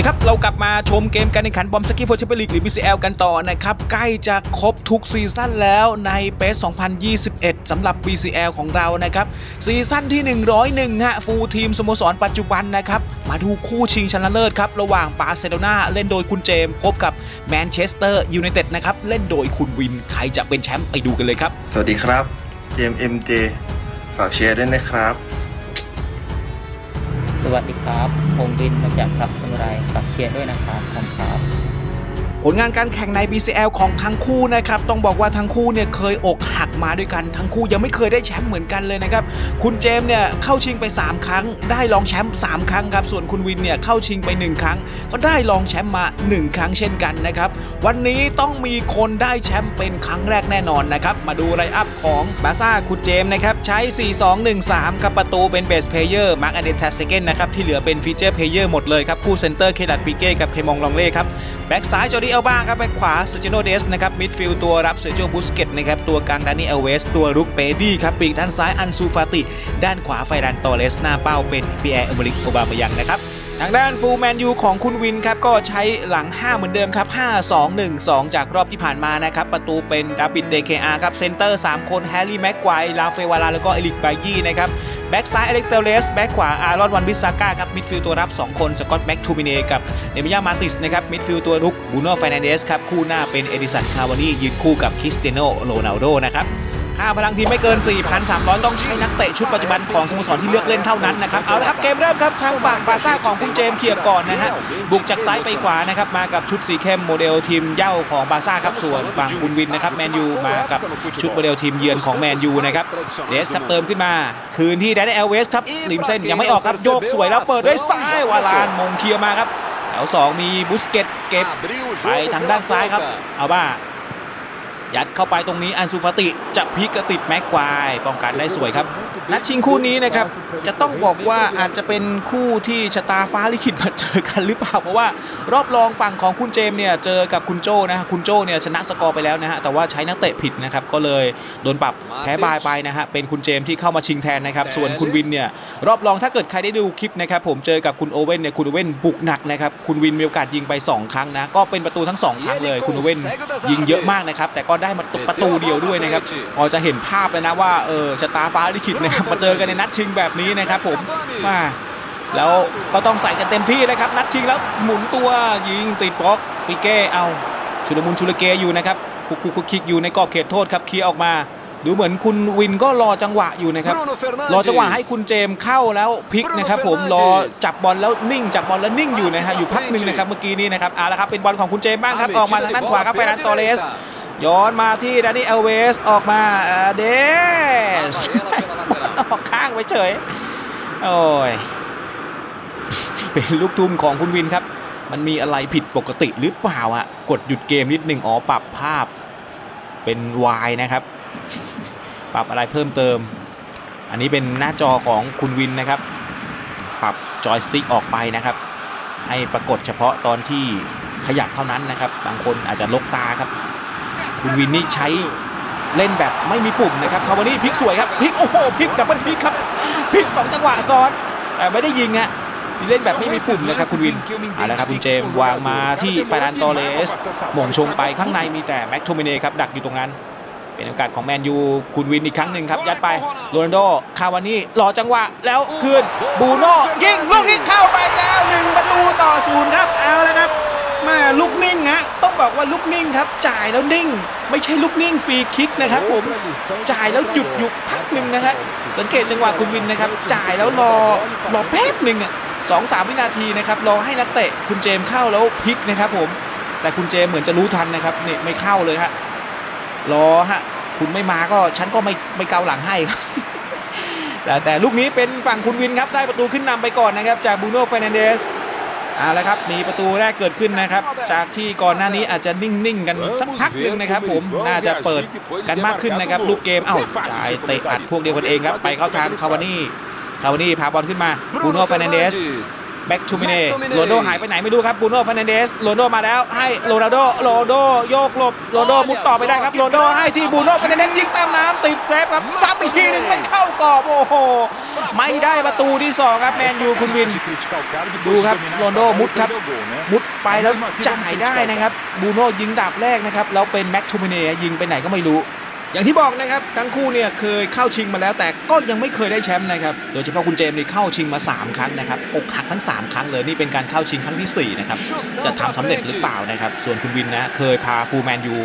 ดีครับ เรากลับมาชมเกมการแข่งขันบอมสกีโฟร์แชมเปี้ยนลีกหรือ BCL กันต่อนะครับ ใกล้จะครบทุกซีซั่นแล้วในเปส2021สำหรับ BCL ของเรานะครับ ซีซั่นที่ 101 ฮะ ฟูลทีมสโมสรปัจจุบันนะครับ มาดูคู่ชิงชนะเลิศครับ ระหว่างบาร์เซโลนาเล่นโดยคุณเจมส์พบกับแมนเชสเตอร์ยูไนเต็ดนะครับ เล่นโดยคุณวิน ใครจะเป็นแชมป์ไปดูกันเลยครับ สวัสดีครับเจมเอ็มเจฝากเชียร์ด้วยนะครับ สวัสดีครับ ผมวินมาจากครับสมุไรฝากเชียร์ด้วยนะครับขอบคุณครับ ผลงานการแข่งใน BCL ของทั้งคู่นะครับต้องบอกว่าทั้งคู่เนี่ยเคยอกหักมาด้วยกัน ทั้งคู่ยังไม่เคยได้แชมป์เหมือนกันเลยนะครับคุณเจมส์เนี่ยเข้าชิงไป 3 ครั้ง ได้รองแชมป์3ครั้งครับส่วนคุณวินเนี่ยเข้าชิงไป 1 ครั้ง ก็ได้รองแชมป์มา 1 ครั้งเช่นกันนะครับวันนี้ต้องมีคนได้แชมป์เป็นครั้งแรกแน่นอนนะครับมาดูไลอัพของบาซ่าคุณเจมส์นะครับใช้ 4-2-1-3 กับประตูเป็นเบสเพลเยอร์มาร์กอเดนทัสเซเกนนะครับที่เหลือเป็นฟีเจอร์เพลเยอร์หมดเลยครับคู่เซนเตอร์เคลัดปิเก้กับเคมองลองเล่ครับ แบ็กซ้ายจอร์ดีเอลบ้างครับแบ็กขวาเซอร์จิโนเดสนะครับมิดฟิลด์ตัวรับเซอร์จิโอบุสเกตนะครับตัวกลางดานี่เอลเวสตัวรุกเปดี้ครับปีกด้านซ้ายอันซูฟาติ ด้านขวาไฟรันตอเลสหน้าเป้าเป็นปีแอร์เอเมริกโอบามายังนะครับ ทางด้านฟูลแมนยูของคุณวินครับก็ใช้หลัง 5 เหมือนเดิมครับ 5 2 1 2 จากรอบที่ผ่านมานะครับ ประตูเป็นดาบิดเดเคอาครับ เซนเตอร์ 3 คนแฮร์รี่แม็กควายลาเฟวาลาแล้วก็เอลิกไบยี่นะครับ แบ็กซ้าย เอเล็กเตเลส แบ็กขวา อารอนวันบิสซาก้าครับ มิดฟิลด์ตัวรับ 2 คน สกอตแม็กทูมิเน่กับเนมิยามาติสนะครับ มิดฟิลด์ตัวรุกบูโน่ไฟแนนเดสครับ คู่หน้าเป็นเอดิสันคาวานียืนคู่กับคริสเตียโนโรนัลโดนะครับ ค่าพลังทีมไม่เกิน 4,300 ต้องใช้นักเตะชุดปัจจุบันของสโมสรที่เลือกเล่นเท่านั้นนะครับ เอาละครับเกมเริ่มครับทางฝั่งบาซ่าของคุณเจมส์เคลียร์ก่อนนะฮะ บุกจากซ้ายไปขวานะครับ มากับชุดสีเข้มโมเดลทีมเย้าของบาซ่าครับ ส่วนฝั่งคุณวินนะครับแมนยูมากับชุดโมเดลทีมเยือนของแมนยูนะครับ เดสครับเติมขึ้นมา คืนที่แดนเอลเวสครับริมเส้นยังไม่ออกครับ โยกสวยแล้วเปิดด้วยซ้ายวาลานมงเคลียร์มาครับแถวสองมีบุสเกตเก็บไปทางด้านซ้ายครับ เอาบ้า ยัดเข้าไปตรงนี้อันซูฟาติจะพลิกกระติดแม็กควายป้องกันได้สวยครับ นัดชิงคู่นี้นะครับ จะต้องบอกว่าอาจจะเป็นคู่ที่ชะตาฟ้าลิขิตมาเจอกันหรือเปล่า เพราะว่ารอบรองฝั่งของคุณเจมส์เนี่ยเจอกับคุณโจนะฮะคุณโจเนี่ยชนะสกอร์ไปแล้วนะฮะแต่ว่าใช้นักเตะผิดนะครับก็เลยโดนปรับแพ้บายไปนะฮะเป็นคุณเจมส์ที่เข้ามาชิงแทนนะครับส่วนคุณวินเนี่ยรอบรองถ้าเกิดใครได้ดูคลิปนะครับผมเจอกับคุณโอเว่นเนี่ยคุณโอเว่นบุกหนักนะครับคุณวินมีโอกาสยิงไปสองครั้งนะก็เป็นประตูทั้งสองครั้งเลยคุณโอเว่นยิงเยอะมากนะครับแต่ก็ได้มาประตูเดียวด้วยนะครับ พอจะเห็นภาพเลยนะว่าเออชะตาฟ้าลิขิตนะครับมาเจอกันในนัดชิงแบบนี้นะครับผมมาแล้วก็ต้องใส่กันเต็มที่เลยครับ นัดชิงแล้วหมุนตัวยิงติดบล็อกปิเก้เอาชุลมุนชุลเกอยู่นะครับคุกคุกคุกคิกอยู่ในกรอบเขตโทษครับเคลียร์ออกมาดูเหมือนคุณวินก็รอจังหวะอยู่นะครับ รอจังหวะให้คุณเจมส์เข้าแล้วพลิกนะครับ ผมรอจับบอลแล้วนิ่ง จับบอลแล้วนิ่งอยู่นะฮะอยู่พักหนึ่งนะครับเมื่อกี้นี้นะครับเอาละครับเป็นบอลของคุณเจมส์บ้างครับออกมาทางด้านขวาครับเฟรนันโตเลส ย้อนมาที่ดานี่เอลเวสออกมาเดสออกข้างไปเฉย โอ้ย เป็นลูกทุ่มของคุณวินครับ มันมีอะไรผิดปกติหรือเปล่าอะกดหยุดเกมนิดหนึ่งอ๋อปรับภาพ เป็น Y นะครับ ปรับอะไรเพิ่มเติม อันนี้เป็นหน้าจอของคุณวินนะครับ ปรับจอยสติ๊กออกไปนะครับ ให้ปรากฏเฉพาะตอนที่ขยับเท่านั้นนะครับ บางคนอาจจะลกตาครับ คุณวินนี่ใช้เล่นแบบไม่มีปุ่มนะครับคาวานี่พลิกสวยครับพลิกโอ้โหพลิกดับเบิลพลิกครับพลิกสองจังหวะซ้อน แต่ไม่ได้ยิงฮะนี่เล่นแบบไม่มีปุ่มนะครับคุณวินเอาละครับคุณเจมส์วางมาที่ฟานานโตเลสหม่งชงไปข้างในมีแต่แม็กโทมิเน่ครับดักอยู่ตรงนั้น เป็นโอกาสของแมนยูคุณวินอีกครั้งหนึ่งครับ ยัดไปโรนัลโดคาวานี่รอจังหวะแล้วคืนบูโน่ยิงลูกนี้เข้าไปแล้วหนึ่งประตูต่อศูนย์ครับเอาละครับ แม่ลูกนิ่งฮะต้องบอกว่าลูกนิ่งครับ จ่ายแล้วนิ่ง ไม่ใช่ลูกนิ่งฟรีคิกนะครับผมจ่ายแล้วหยุดอยู่พักหนึ่งนะครับสังเกตจังหวะคุณวินนะครับ จ่ายแล้วรอรอแป๊บหนึ่งอะสองสามวินาทีนะครับรอให้นักเตะคุณเจมเข้าแล้วพลิกนะครับผมแต่คุณเจมเหมือนจะรู้ทันนะครับเนี่ยไม่เข้าเลยฮะรอฮะคุณไม่มาก็ฉันก็ไม่ไม่เกาหลังให้ครับแต่แต่ลูกนี้เป็นฝั่งคุณวินครับได้ประตูขึ้นนำไปก่อนนะครับจากบูโน่เฟรนันเดส เอาละครับมีประตูแรกเกิดขึ้นนะครับ จากที่ก่อนหน้านี้อาจจะนิ่งๆ กันสักพักหนึ่งนะครับ ผมน่าจะเปิดกันมากขึ้นนะครับลูกเกมเอ้าจ่ายเตะอัดพวกเดียวกันเองครับ ไปเข้าทางคาวานี่ คาวานี่พาบอลขึ้นมาบูโน่ฟ r น a นเดสแบ็กทูมิเน่โรนลโดหายไปไหนไม่รู้ครับบูโน่ฟ r น a นเดสโรนลโดมาแล้วให้โรนัลโดโรนลโดโยกหลบโรนลโดมุดต่อไปได้ครับโรนลโดให้ที่บูโน่ฟ r น a นเดสยิงตามน้ำติดเซฟครับซ้ำอีกทีหนึ่งไม่เข้ากรอบโอ้โหไม่ได้ประตูที่สองครับแมนยูคุณวิน ดูครับโรนลโดมุดครับ มุดไปแล้วจ่ายได้นะครับบูโน่ยิงดาบแรกนะครับแล้วเป็นแม็กทูมิเน่ยิงไปไหนก็ไม่รู้ อย่างที่บอกนะครับทั้งคู่เนี่ยเคยเข้าชิงมาแล้วแต่ก็ยังไม่เคยได้แชมป์นะครับโดยเฉพาะคุณเจมส์นี่เข้าชิงมา 3 ครั้งนะครับอกหักทั้ง 3 ครั้งเลยนี่เป็นการเข้าชิงครั้งทีสี่4 นะครับ จะทำสำเร็จหรือเปล่านะครับ ส่วนคุณวินนะเคยพาฟูลแมนยู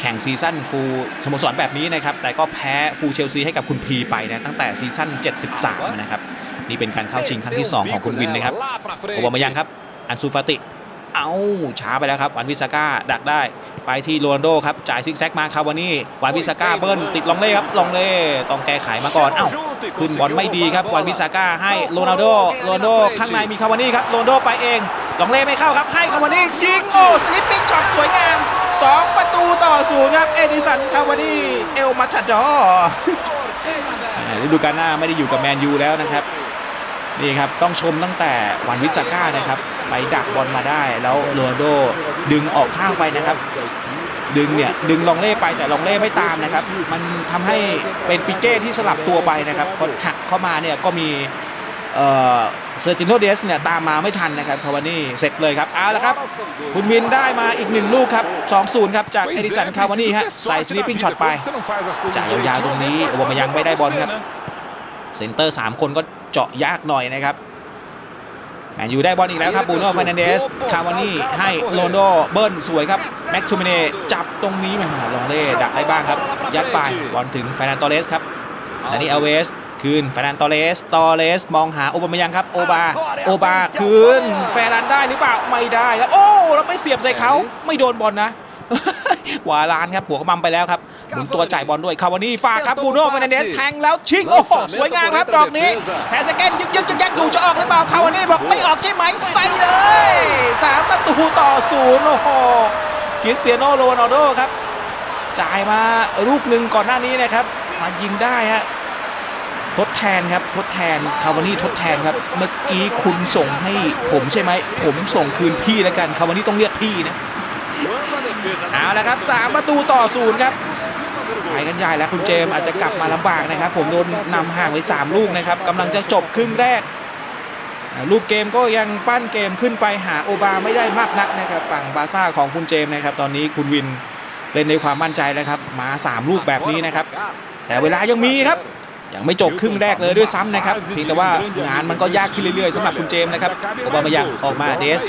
แข่งซีซั่นฟูลสโมสรแบบนี้นะครับ แต่ก็แพ้ฟูลเชลซีให้กับคุณพีไปนะตั้งแต่ซีซั่น 73 นะครับ นี่เป็นการเข้าชิงครั้งที่สองของคุณวินนะครับโอบามายังครับ อันซูฟาติ เอาช้าไปแล้วครับวันวิสาก้าดักได้ ไปที่โรนโดครับจ่ายซิกแซกมาคาวานี่วันวิสาก้าเบิ้ลติดลองเล่ครับลองเล่ต้องแก้ไขมาก่อนเอ้าขึ้นบอลไม่ดีครับวันวิสาก้าให้โรนัลโดโรนโดข้างในมีคาวานี่ครับโรนโดไปเองลองเล่ไม่เข้าครับให้คาวานี่ยิงโอ้สลิปปิ้งช็อตสวยงาม 2 ประตูต่อศูนย์ครับเอดิสันคาวานี่เอลมาชัดจอฤดูกาลหน้าไม่ได้อยู่กับแมนยูแล้วนะครับนี่ครับต้องชมตั้งแต่วันวิสาก้านะครับ ไปดักบอลมาได้ แล้วโรนโดดึงออกข้างไปนะครับ ดึงเนี่ยดึงลองเล่ไปแต่ลองเล่ไม่ตามนะครับ มันทำให้เป็นปิเก้ที่สลับตัวไปนะครับพอหักเข้ามาเนี่ยก็มีเซอร์จิโนเดสเนี่ยตามมาไม่ทันนะครับคาวานี่เสร็จเลยครับเอาละครับ คุณวินได้มาอีกหนึ่งลูกครับ 2-0 ครับ จากเอดิสันคาวานี่ฮะใส่สลิปปิ้งช็อตไปจ่ายยาวๆตรงนี้โอวมายังไม่ได้บอลครับเซนเตอร์ 3 คนก็เจาะยากหน่อยนะครับ แมนยูได้บอลอีกแล้วครับบูโน่ฟ r น a นเดสคาวานี่ให้โรนลโดเบิ้ลสวยครับแม็กทูมิเน่จับตรงนี้มาลองเล่ดักได้บ้างครับ ยัดไปบอลถึงฟ r น a นตอเรสครับและนี่อเวสคืนฟ r น a นตอเรสตอเรสมองหาโอบามายังครับโอบาโอบาคืนแฟรันได้หรือเปล่าไม่ได้ครับโอ้แล้วไปเสียบใส่เขาไม่โดนบอลนะห วาลานครับหัวเขาบัมไปแล้วครับหมุนตัวจ่ายบอลด้วยคาวานี่ฝากครับบูโน่ฟ r น a นเดสแทงแล้วชิงโอ้โหสวยงามครับดอกนี้แทสเกนยึกยึกยึกยักดูจะออกหรือเปล่าคาวานี่บอกไม่ออกใช่ไหมใส่เลยสามประตูต่อศูนย์โอ้โหคริสเตียโนโรนัลโดครับจ่ายมาลูกหนึ่งก่อนหน้านี้นะครับมายิงได้ฮะทดแทนครับทดแทนคาวานี่ทดแทนครับเมื่อกี้คุณส่งให้ผมใช่ไหมผมส่งคืนพี่แล้วกันคาวานี่ต้องเรียกพี่นะ เอาละครับสามประตูต่อศูนย์ครับไปกันใหญ่แล้วคุณเจมส์อาจจะกลับมาลำบากนะครับ ผมโดนนำห่างไป3ลูกนะครับกำลังจะจบครึ่งแรกอ่ารูปเกมก็ยังปั้นเกมขึ้นไปหาโอบาไม่ได้มากนักนะครับ ฝั่งบาซ่าของคุณเจมส์นะครับ ตอนนี้คุณวินเล่นในความมั่นใจแล้วครับ มา 3 ลูกแบบนี้นะครับ แต่เวลายังมีครับ ยังไม่จบครึ่งแรกเลยด้วยซ้ำนะครับเพียงแต่ว่างานมันก็ยากขึ้นเรื่อยๆสำหรับคุณเจมส์นะครับโอบามายังออกมาเดส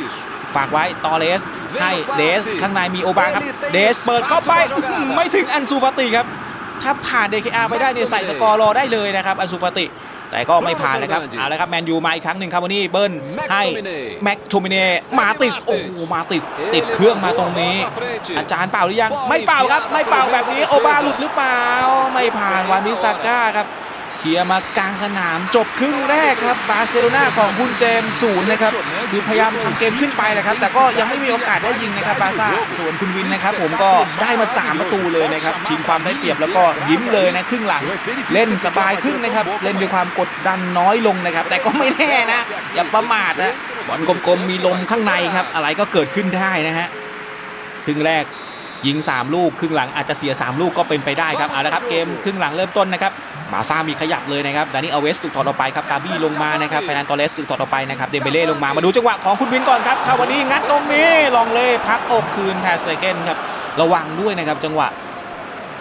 ฝากไว้ตอเลส ให้เดสข้างในมีโอบาครับ เดสเปิดเข้าไปอื้อหือไม่ถึงอันซูฟาติครับ ถ้าผ่าน DKR ไปได้เนี่ยใส่สกอร์รอได้เลยนะครับ อันซูฟาติ แต่ก็ไม่ผ่านนะครับเอาละครับแมนยูมาอีกครั้งหนึ่งครับวันนี้เบิ้ลให้แม็กโทมิเน่มาติดโอ้โหมาติดติดเครื่องมาตรงนี้ อาจารย์เปล่าหรือยัง ไม่เปล่าครับ ไม่เปล่าแบบนี้โอบาหลุดหรือเปล่า ไม่ผ่านวานวิสาก้าครับ เคลียร์มากลางสนามจบครึ่งแรกครับบาร์เซโลนาของคุณเจมส์ศูนย์นะครับคือพยายามทำเกมขึ้นไปนะครับ แต่ก็ยังไม่มีโอกาสได้ยิงนะครับบาซ่าส่วนคุณวินนะครับ ผมก็ได้มา 3 ประตูเลยนะครับชิงความได้เปรียบแล้วก็ยิ้มเลยนะครึ่งหลัง เล่นสบายขึ้นนะครับ เล่นด้วยความกดดันน้อยลงนะครับ แต่ก็ไม่แน่นะ อย่าประมาทนะบอลกลมๆมีลมข้างในครับ อะไรก็เกิดขึ้นได้นะฮะครึ่งแรก ยิง 3 ลูกครึ่งหลังอาจจะเสีย 3 ลูกก็เป็นไปได้ครับเอาละครับเกมครึ่งหลังเริ่มต้นนะครับบาซ่ามีขยับเลยนะครับดานิเอาเวสถูกถอดออกไปครับกาบี้ลงมานะครับฟนันตอเลสถูกถอดออกไปนะครับเดมเบเล่ลงมามาดูจังหวะของคุณวินก่อนครับคาวานี่งัดตรงนี้ลองเล่พักอกคืนแทสเตเกนครับระวังด้วยนะครับจังหวะ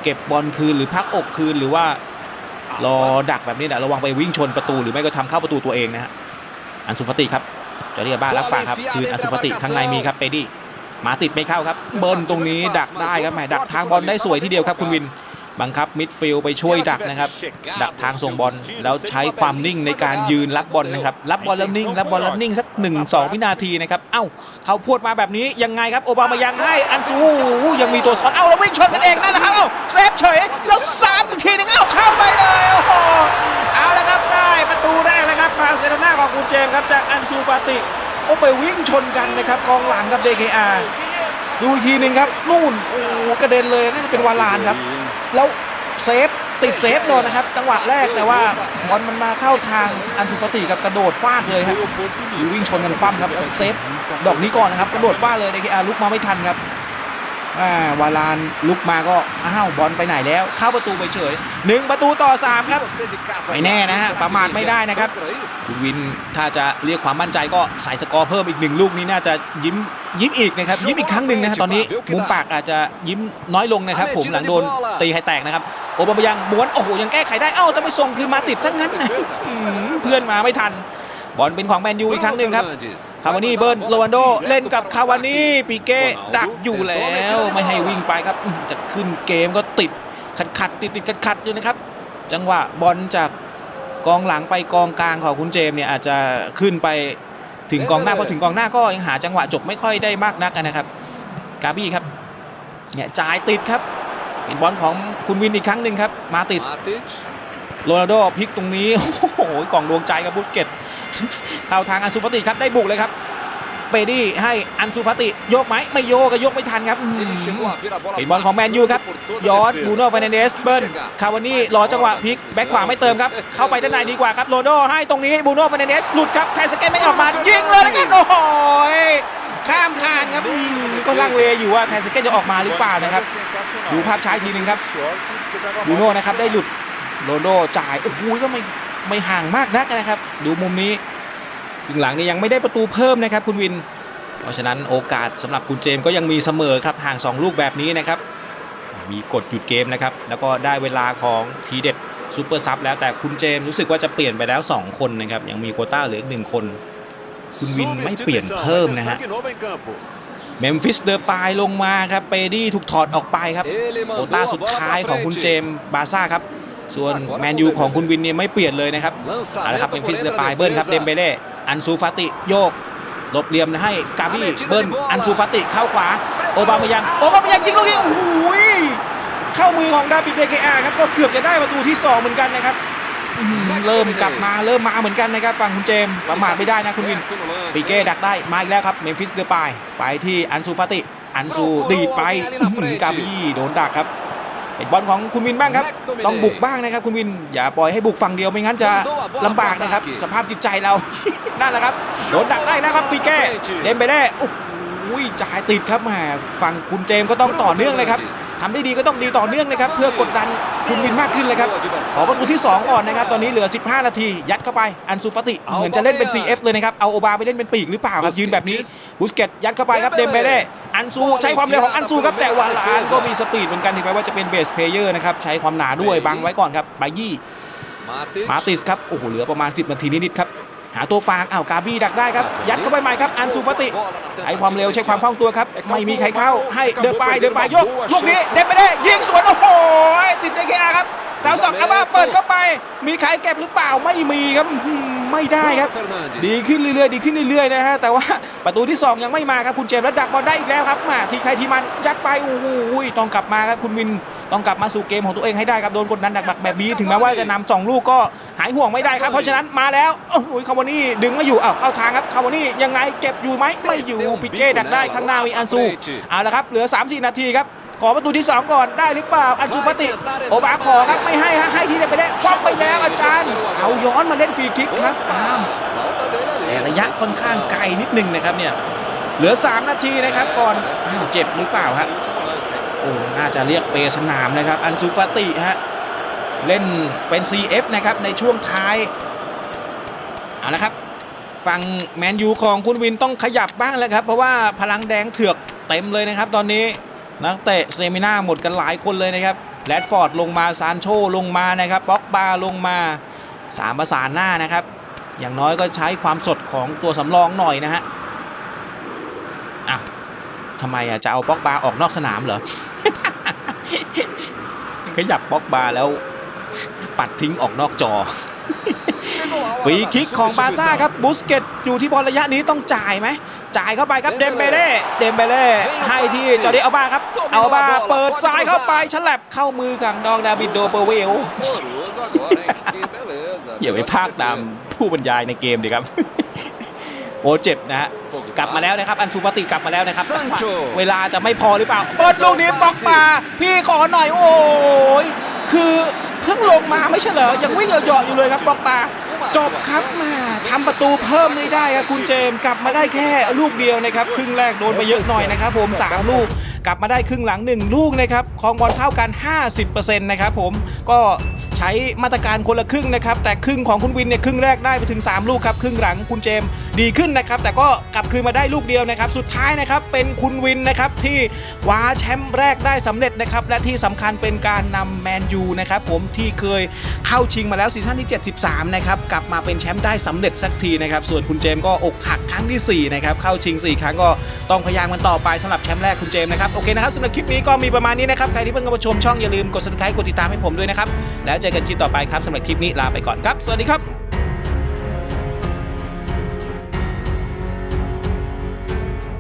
เก็บบอลคืนหรือพักอกคืนหรือว่ารอดักแบบนี้นะระวังไปวิ่งชนประตูหรือไม่ก็ทำเข้าประตูตัวเองนะฮะอันสุฟติครับจอร์เดียบ้ารับฝากครับคืนอันสุฟติข้างในมีครับเปดี้ มาติดไม่เข้าครับ เบิร์นตรงนี้ดักได้ครับแหมดักทางบอลได้สวยทีเดียวครับคุณวินบังคับมิดฟิลด์ไปช่วยดักนะครับ ดักทางส่งบอลแล้วใช้ความนิ่งในการยืนรับบอลนะครับ รับบอลแล้วนิ่ง รับบอลแล้วนิ่งสัก1 2วินาทีนะครับ เอ้า เขาพวดมาแบบนี้ยังไงครับ โอบามายังให้ อันซูยังมีตัวซ้อน เอ้าแล้ววิ่งชนกันเองนั่นแหละครับ เอ้าเซฟเฉย แล้วซ้ำอีกทีหนึงเอ้าเข้าไปเลย โอ้โห เอาละครับได้ประตูแรกนะครับบาร์เซโลนาของคุณเจมส์ครับจากอันซูฟาติ โอ้ไปวิ่งชนกันนะครับกองหลังกับ DKR ดูอีกทีหนึ่งครับนู่นโอ้กระเด็นเลยน่าจะเป็นวาลานครับ แล้วเซฟติดเซฟเลยนะครับ จังหวะแรกแต่ว่าบอลมันมาเข้าทางอันสุฟติกับกระโดดฟาดเลยครับวิ่งชนกันปั้มครับเซฟดอกนี้ก่อนนะครับกระโดดฟาดเลยเดคอาลุกมาไม่ทันครับ วาลานลุกมาก็ อ้าวบอลไปไหนแล้ว เข้าประตูไปเฉยหนึ่งประตูต่อสามครับไม่แน่นะฮะประมาทไม่ได้นะครับคุณวินถ้าจะเรียกความมั่นใจก็ใส่สกอร์เพิ่มอีกหนึ่งลูกนี้น่าจะยิ้มยิ้มอีกนะครับยิ้มอีกครั้งหนึ่งนะฮะตอนนี้มุมปากอาจจะยิ้มน้อยลงนะครับ ผมหลังโดนตีให้แตกนะครับโอบามยังม้วนโอ้โหยังแก้ไขได้เอ้าจะไปส่งคืนมาติดซะงั้นนะอืมเพื่อนมาไม่ทัน บอลเป็นของแมนยูอีกครั้งหนึ่งครับ คาวานี่เบิร์นโรวันโดเล่นกับคาวานี่ปีเก้ดักอยู่แล้วไม่ให้วิ่งไปครับอืมจะขึ้นเกมก็ติดขัดขัดติดติดขัดขัดอยู่นะครับ จังหวะบอลจากกองหลังไปกองกลางของคุณเจมส์เนี่ยอาจจะขึ้นไปถึงกองหน้าพอถึงกองหน้าก็ยังหาจังหวะจบไม่ค่อยได้มากนักนะครับ กาบี้ครับเนี่ยจ่ายติดครับเป็นบอลของคุณวินอีกครั้งหนึ่งครับมาติสโรนัลโดพลิกตรงนี้โอ้โหกล่องดวงใจกับบุสเกต เข้าทางอันซูฟาติครับได้บุกเลยครับเปดี้ให้อันซูฟาติโยกไหมไม่โยกก็ยกไม่ทันครับอืมเป็นบอลของแมนยูครับย้อนบูโน่ฟ r นเดสเบิร์นคาวานี่รอจังหวะพลิกแบ็คขวาไม่เติมครับ เข้าไปด้านในดีกว่าครับโรโดให้ตรงนี้บูโน่ฟ r นเดสหลุดครับไทสเกตไม่ออกมายิงเลยแล้วกันโอ้โหข้ามคานครับอืมก็ลังเลอยู่ว่าไทสเกตจะออกมาหรือเปล่านะครับ ดูภาพช้าอีกทีหนึ่งครับบูโน่นะครับได้หลุดโรโดจ่ายโอ้โหก็ไม่ไม่ห่างมากนักนะครับ ดูมุมนี้ ถึงหลังนี้ยังไม่ได้ประตูเพิ่มนะครับคุณวิน เพราะฉะนั้นโอกาสสำหรับคุณเจมส์ก็ยังมีเสมอครับห่าง 2 ลูกแบบนี้นะครับ มีกดหยุดเกมนะครับ แล้วก็ได้เวลาของทีเด็ดซูเปอร์ซับแล้วแต่คุณเจมส์รู้สึกว่าจะเปลี่ยนไปแล้ว 2 คนนะครับ ยังมีโควต้าเหลืออีกหนึ่งคน คุณวินไม่เปลี่ยนเพิ่มนะฮะเมมฟิสเดอร์ปายลงมาครับเปดี้ถูกถอดออกไปครับโควต้าสุดท้ายของคุณเจมส์บาซ่าครับ ส่วนแมนยูของคุณวินเนี่ยไม่เปลี่ยนเลยนะครับเอาละครับเป็นฟิสเดอร์ปายเบิ้ลครับเดมเบเล่อันซูฟาติโยกหลบเหลี่ยมให้กาบี้เบิ้ลอันซูฟาติเข้าขวา โอบามายังโอบามายังยิงลูกนี้โอ้โหยเข้ามือของดาบิดเดเคอาครับก็เกือบจะได้ประตูที่ 2 เหมือนกันนะครับอื้อหือเริ่มกลับมาเริ่มมาเหมือนกันนะครับฝั่งคุณเจมส์ประมาทไม่ได้นะคุณวินปีเก้ดักได้มาอีกแล้วครับเมมฟิสเดอร์ปายไปที่อันซูฟาติอันซูดีดไปอื้อหือกาบี้โดนดักครับเป็น บอลของคุณวินบ้างครับ ต้องบุกบ้างนะครับคุณวิน อย่าปล่อยให้บุกฝั่งเดียวไม่งั้นจะลำบากนะครับ สภาพจิตใจเรา นั่นแหละครับโดนดักได้แล้วครับปีเก้เดมไปได้โอ้โหจ่ายติดครับแหมฝั่งคุณเจมส์ก็ต้องต่อเนื่องเลยครับ ทำได้ดีก็ต้องดีต่อเนื่องนะครับ เพื่อกดดันคุณวินมากขึ้นเลยครับขอประตูที่ 2 ก่อนนะครับ ตอนนี้เหลือ 15 นาที ยัดเข้าไป อันซูฟาติ เหมือนจะเล่นเป็น CF เลยนะครับ เอาโอบาไปเล่นเป็นปีกหรือเปล่าครับยืนแบบนี้ บุสเกตยัดเข้าไปครับ เดมเบเล่อันซูใช้ความเร็วของอันซูครับ แต่วาลานก็มีสปีดเหมือนกันถึงแม้ว่าจะเป็นเบสเพลเยอร์นะครับ ใช้ความหนาด้วยบังไว้ก่อนครับ บายี่ มาติสครับ โอ้โห เหลือประมาณ 10 นาทีนิดๆครับ หาตัวฟางอ้าวกาบี้ดักได้ครับ ยัดเข้าไปใหม่ครับ อันซูฟาติ ใช้ความเร็วใช้ความคล่องตัวครับ ไม่มีใครเข้าให้เดินไปเดินไปยกลูกนี้เด็ดไปได้ยิงสวนโอ้โหติดในเคอาครับดาวสองอาบ้าเปิดเข้าไป มีใครเก็บหรือเปล่าไม่มีครับอื้อหือไม่ได้ครับ ดีขึ้นเรื่อยๆดีขึ้นเรื่อยๆนะฮะแต่ว่าประตูที่ 2 ยังไม่มาครับคุณเจมส์แล้วดักบอลได้อีกแล้วครับมาทีใครทีมันยัดไปโอ้โหต้องกลับมาครับคุณวิน ต้องกลับมาสู่เกมของตัวเองให้ได้ครับโดนกดดันดักๆแบบนี้ถึงแม้ว่าจะนำสองลูกก็หายห่วงไม่ได้ครับ เพราะฉะนั้นมาแล้วโอ้โหคาวานี่ดึงไม่อยู่อ้าวเข้าทางครับคาวานี่ยังไงเก็บอยู่ไหมไม่อยู่ปิเก้ดักได้ข้างหน้ามีอันซูเอาละครับเหลือ 3-4 นาทีครับขอประตูที่ 2 ก่อนได้หรือเปล่า อันซูฟาติ โอบาขอครับไม่ให้ฮะให้ทีเดียวไปได้คว้าไปแล้วอาจารย์ เอาย้อนมาเล่นฟรีคิกครับอ้าวแต่ระยะค่อนข้างไกลนิดนึงนะครับเนี่ยเหลือ 3 นาทีนะครับก่อนอ้าวเจ็บหรือเปล่าครับโอ้น่า จะเรียกเปสนามนะครับ อันซูฟาติฮะ เล่นเป็น CF นะครับ ในช่วงท้าย เอาละครับ ฝั่งแมนยูของคุณวินต้องขยับบ้างแล้วครับ เพราะว่าพลังแดงเถือกเต็มเลยนะครับ ตอนนี้นักเตะเซมิน่าหมดกันหลายคนเลยนะครับแรดฟอร์ดลงมาซานโชลงมานะครับบ็อกบาลงมาสามประสานหน้านะครับ อย่างน้อยก็ใช้ความสดของตัวสำรองหน่อยนะฮะอะทำไมอะจะเอาบ็อกบาออกนอกสนามเหรอ ขยับบ็อกบาแล้ว ปัดทิ้งออกนอกจอฟรีคิกของบาซ่าครับบุสเกตอยู่ที่บอลระยะนี้ต้องจ่ายไหมจ่ายเข้าไปครับเดมเบเล่เดมเบเล่ให้ที่จอร์ดิอัลบาครับอัลบาเปิดซ้ายเข้าไปฉลับเข้ามือของดองดาบิดโดเปเวลอย่าไปพากตามผู้บรรยายในเกมดีครับ โอ้เจ็บนะฮะกลับมาแล้วนะครับ อันซูฟาติกลับมาแล้วนะครับ Sancho เวลาจะไม่พอหรือเปล่าเปิดลูกนี้บล็อกมา พี่ขอหน่อยโอ้ยคือพเพิ่งลงมาไม่ใช่เหรอยังวิ่งเหยาะๆอยู่เลยครับบอกตาจบครับแมาทำประตูเพิ่มไม่ได้ครับคุณเจมส์กลับมาได้แค่ลูกเดียวนะครับครึ่งแรกโดนไปเยอะหน่อยนะครับ ผมสามลูก กลับมาได้ครึ่งหลัง 1 ลูกนะครับครองบอลเท่ากัน 50%นะครับผมก็ ใช้มาตรการคนละครึ่งนะครับ แต่ครึ่งของคุณวินเนี่ยครึ่งแรกได้ไปถึง 3 ลูกครับ ครึ่งหลังคุณเจมส์ดีขึ้นนะครับ แต่ก็กลับคืนมาได้ลูกเดียวนะครับ สุดท้ายนะครับเป็นคุณวินนะครับที่คว้าแชมป์แรกได้สำเร็จนะครับ และที่สำคัญเป็นการนำแมนยูนะครับผมที่เคยเข้าชิงมาแล้วซีซั่นที่ 73 นะครับกลับมาเป็นแชมป์ได้สำเร็จสักทีนะครับ ส่วนคุณเจมส์ก็อกหักครั้งที่ 4 นะครับ เข้าชิง 4 ครั้งก็ต้องพยายามกันต่อไปสำหรับแชมป์แรกคุณเจมส์นะครับโอเคนะครับสำหรับคลิปนี้ก็มีประมาณนี้นะครับใครที่เพิ่งเข้ามาชมช่องอย่าลืมกด subscribe กดติดตามให้ผมด้วยนะครับแล้วเจอกันคลิปต่อไปครับสำหรับคลิปนี้ลาไปก่อนครับ สวัสดีครับ